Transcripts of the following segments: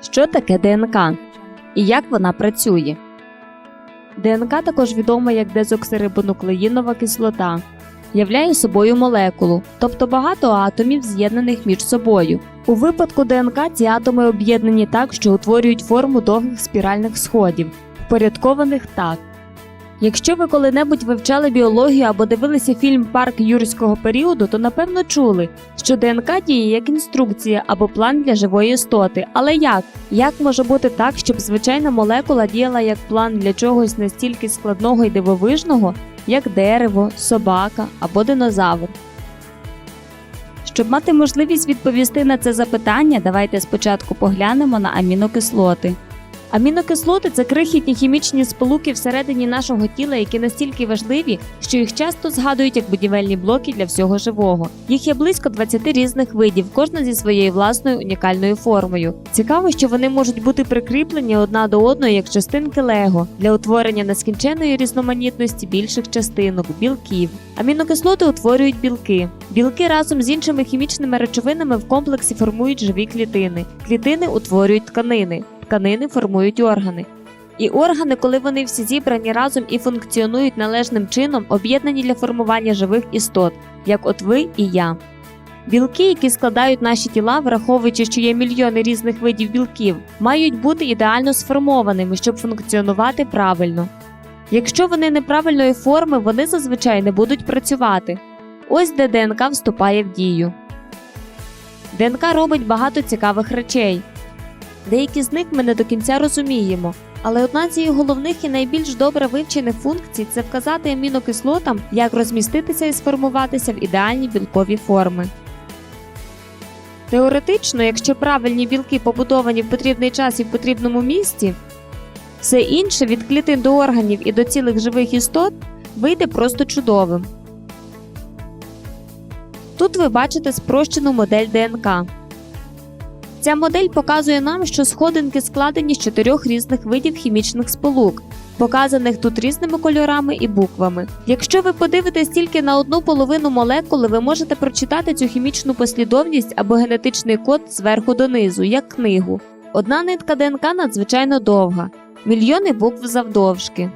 Що таке ДНК і як вона працює? ДНК також відома як дезоксирибонуклеїнова кислота. Являє собою молекулу, тобто багато атомів, з'єднаних між собою. У випадку ДНК ці атоми об'єднані так, що утворюють форму довгих спіральних сходів, впорядкованих так. Якщо ви коли-небудь вивчали біологію або дивилися фільм Парк юрського періоду, то напевно чули, що ДНК діє як інструкція або план для живої істоти. Але як? Як може бути так, щоб звичайна молекула діяла як план для чогось настільки складного і дивовижного, як дерево, собака або динозавр? Щоб мати можливість відповісти на це запитання, давайте спочатку поглянемо на амінокислоти. Амінокислоти це крихітні хімічні сполуки всередині нашого тіла, які настільки важливі, що їх часто згадують як будівельні блоки для всього живого. Їх є близько 20 різних видів, кожна зі своєю власною унікальною формою. Цікаво, що вони можуть бути прикріплені одна до одної як частинки Лего для утворення нескінченної різноманітності більших частинок білків. Амінокислоти утворюють білки. Білки разом з іншими хімічними речовинами в комплексі формують живі клітини. Клітини утворюють тканини тканини формують органи. І органи, коли вони всі зібрані разом і функціонують належним чином, об'єднані для формування живих істот, як от ви і я. Білки, які складають наші тіла, враховуючи, що є мільйони різних видів білків, мають бути ідеально сформованими, щоб функціонувати правильно. Якщо вони неправильної форми, вони зазвичай не будуть працювати. Ось де ДНК вступає в дію. ДНК робить багато цікавих речей. Деякі з них ми не до кінця розуміємо. Але одна з її головних і найбільш добре вивчених функцій це вказати амінокислотам, як розміститися і сформуватися в ідеальні білкові форми. Теоретично, якщо правильні білки побудовані в потрібний час і в потрібному місці, все інше від клітин до органів і до цілих живих істот вийде просто чудовим. Тут ви бачите спрощену модель ДНК. Ця модель показує нам, що сходинки складені з чотирьох різних видів хімічних сполук, показаних тут різними кольорами і буквами. Якщо ви подивитесь тільки на одну половину молекули, ви можете прочитати цю хімічну послідовність або генетичний код зверху донизу, як книгу. Одна нитка ДНК надзвичайно довга, мільйони букв завдовжки.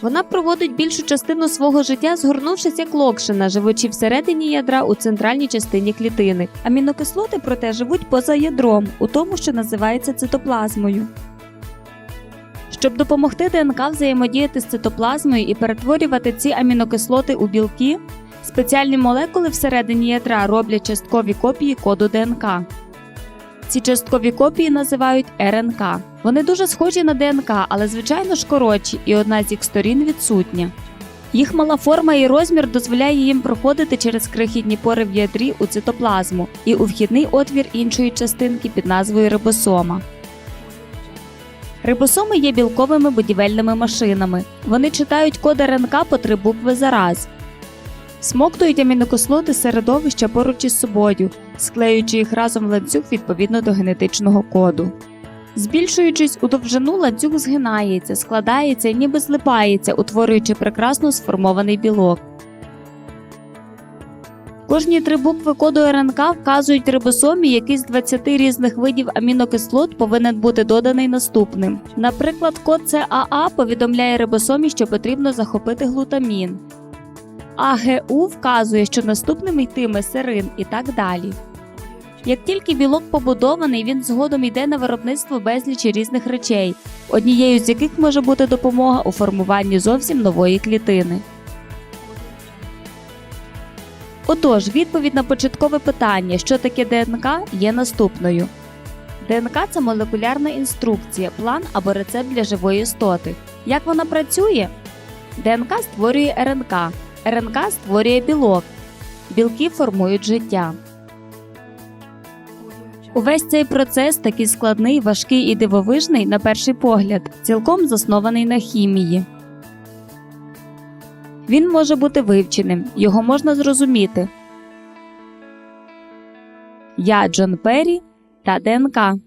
Вона проводить більшу частину свого життя, згорнувшись як локшина, живучи всередині ядра у центральній частині клітини. Амінокислоти, проте, живуть поза ядром, у тому, що називається цитоплазмою. Щоб допомогти ДНК взаємодіяти з цитоплазмою і перетворювати ці амінокислоти у білки, спеціальні молекули всередині ядра роблять часткові копії коду ДНК. Ці часткові копії називають РНК. Вони дуже схожі на ДНК, але звичайно ж коротші, і одна з їх сторін відсутня. Їх мала форма і розмір дозволяє їм проходити через крихітні пори в ядрі у цитоплазму і у вхідний отвір іншої частинки під назвою рибосома. Рибосоми є білковими будівельними машинами. Вони читають код РНК по три букви за раз. Смоктують амінокислоти середовища поруч із собою, склеюючи їх разом в ланцюг відповідно до генетичного коду. Збільшуючись у довжину, ланцюг згинається, складається і ніби злипається, утворюючи прекрасно сформований білок. Кожні три букви коду РНК вказують рибосомі, який з 20 різних видів амінокислот повинен бути доданий наступним. Наприклад, код ЦАА повідомляє рибосомі, що потрібно захопити глутамін. АГУ вказує, що наступним йтиме серин і так далі. Як тільки білок побудований, він згодом йде на виробництво безлічі різних речей, однією з яких може бути допомога у формуванні зовсім нової клітини. Отож, відповідь на початкове питання, що таке ДНК, є наступною. ДНК це молекулярна інструкція, план або рецепт для живої істоти. Як вона працює? ДНК створює РНК. РНК створює білок. Білки формують життя. Увесь цей процес такий складний, важкий і дивовижний, на перший погляд, цілком заснований на хімії. Він може бути вивченим, його можна зрозуміти. Я Джон Перрі та ДНК.